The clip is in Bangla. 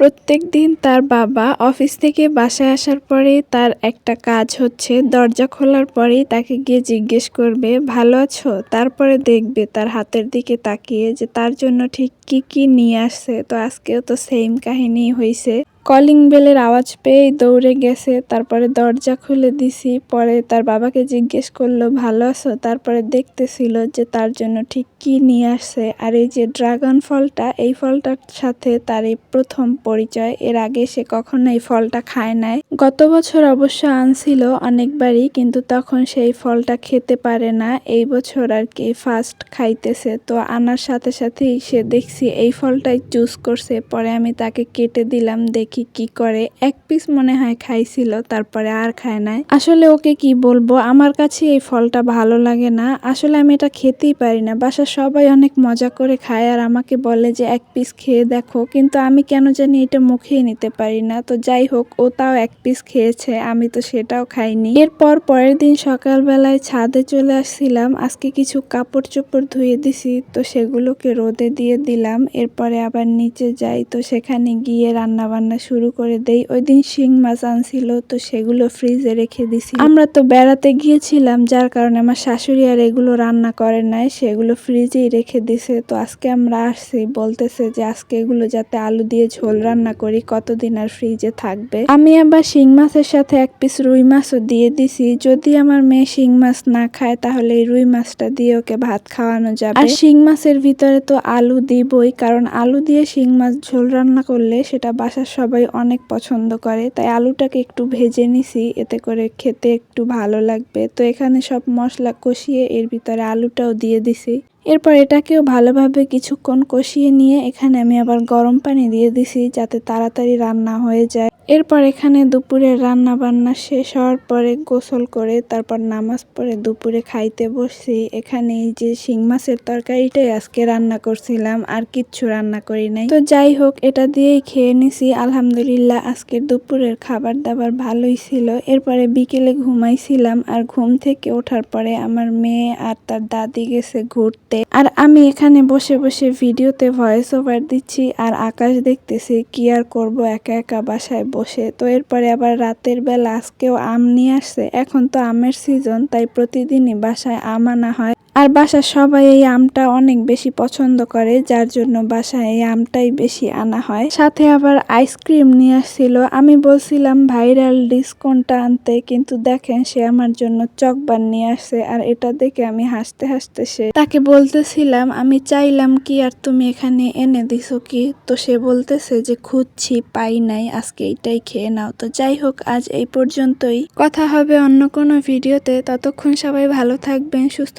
প্রত্যেক দিন তার বাবা অফিস থেকে বাসায় আসার পরে তার একটা কাজ হচ্ছে, দরজা খোলার পরেই তাকে গিয়ে জিজ্ঞেস করবে, ভালো আছো? তারপরে দেখবে তার হাতের দিকে তাকিয়ে যে তার জন্য ঠিক কি কি নিয়ে আসছে। তো আজকেও তো সেম কাহিনী হয়েছে কলিং বেলের আওয়াজ পেয়ে দৌড়ে গেছে, তারপরে দরজা খুলে দিছি, পরে তার বাবাকে জিজ্ঞেস করল, ভালো আছো? তারপরে দেখতেছিল যে তার জন্য ঠিক কি নিয়ে আসছে। আর এই যে ড্রাগন ফলটা, এই ফলটার সাথে তার এই প্রথম পরিচয়। এর আগে সে কখনো এই ফলটা খায় নাই। গত বছর অবশ্য আনছিল অনেকবারই, কিন্তু তখন সেই ফলটা খেতে পারে না। এই বছর আর কি ফার্স্ট খাইতেছে। তো আনার সাথে সাথেই সে দেখছি এই ফলটাই চুজ করছে। পরে আমি তাকে কেটে দিলাম, দেখি কি করে? এক পিস মনে হয় খাইছিল, তারপরে আর খায় নাই। আসলে ওকে কি বলব? আমার কাছে এই ফলটা ভালো লাগে না। আসলে আমি এটা খেতেই পারি না। বাসা সবাই অনেক মজা করে খায় আর আমাকে বলে যে, এক পিস খেয়ে দেখো। কিন্তু আমি কেন জানি এটা মুখেই নিতে পারি না। তো যাই হোক, ও তাও এক পিস খেয়েছে। আমি তো সেটাও খাইনি। এরপর পরের দিন সকালবেলায় ছাদে চলে আসছিলাম। আজকে কিছু কাপড় চোপড় ধুয়ে দিছি, তো সেগুলোকে রোদে দিয়ে দিলাম। এরপরে আবার নিচে যাই, তো সেখানে গিয়ে রান্না বান্না শুরু করে দেই। ওই দিন শিং মাছ আনছিল, তো সেগুলো ফ্রিজে রেখে দিছি। আমরা তো বেড়াতে গিয়েছিলাম, যার কারণে আমার শাশুড়ি আর এগুলো রান্না করে নাই, সেগুলো ফ্রিজেই রেখে দিছে। তো আজকে আমরা আসছি, বলতেছে যে আজকে এগুলো যাতে আলু দিয়ে ঝোল রান্না করি, কতদিন আর ফ্রিজে থাকবে। আমি আবার শিং মাছের সাথে এক পিস রুই মাছও দিয়ে দিছি। যদি আমার মেয়ে শিং মাছ না খায়, তাহলে এই রুই মাছটা দিয়ে ওকে ভাত খাওয়ানো যাবে। আর শিং মাছের ভিতরে তো আলু দিবই, কারণ আলু দিয়ে শিং মাছ ঝোল রান্না করলে সেটা বাসার সবাই অনেক পছন্দ করে, তাই আলুটাকে একটু ভেজে নিছি, এতে করে খেতে একটু ভালো লাগবে। তো এখানে সব মশলা কষিয়ে এর ভিতরে আলুটাও দিয়ে দিছি। এরপর এটাকেও ভালোভাবে কিছুক্ষণ কষিয়ে নিয়ে এখানে আমি আবার গরম পানি দিয়ে দিছি যাতে তাড়াতাড়ি রান্না হয়ে যায়। এরপর এখানে দুপুরের রান্না বান্না শেষ হওয়ার পরে গোসল করে তারপর নামাজ পড়ে দুপুরে খাইতে বসছি। এখানে এই যে শিং মাছের তরকারিটাই আজকে রান্না করছিলাম, আর কিচ্ছু রান্না করি নাই। তো যাই হোক, এটা দিয়েই খেয়ে নিছি। আলহামদুলিল্লাহ, আজকের দুপুরের খাবার দাবার ভালোই ছিল। এরপরে বিকেলে ঘুমাইছিলাম, আর ঘুম থেকে ওঠার পরে আমার মেয়ে আর তার দাদি গেছে ঘুরতে। আর আমি এখানে বসে বসে ভিডিওতে ভয়েস ওভার দিচ্ছি, আর আকাশ দেখতেছি, কি আর করব, একা একা বাসায় বসে। তো এরপরে আবার রাতের বেলা আজকেও আম নিয়ে আসছে। এখন তো আমের সিজন তাই প্রতিদিনই বাসায় আম আনা হয়। আর বাসার সবাই এই আমটা অনেক বেশি পছন্দ করে, যার জন্য বাসায় এই আমটাই বেশি আনা হয়। সাথে আবার আইসক্রিম নিয়ে আসছিল। আমি বলছিলাম, ভাইরাল ডিসকাউন্টটা আনতে, কিন্তু দেখেন সে আমার জন্য চকবার নিয়ে আসছে, আর এটা দেখে আমি হাসতে হাসতে সে তাকে বলতেছিলাম, আমি চাইলাম কি আর তুমি এখানে এনে দিছো কি? তো সে বলতেছে যে, খুঁজছি, পাই নাই, আজকে এইটাই খেয়ে নাও। তো যাই হোক, আজ এই পর্যন্তই। কথা হবে অন্য কোনো ভিডিওতে। ততক্ষণ সবাই ভালো থাকবেন, সুস্থ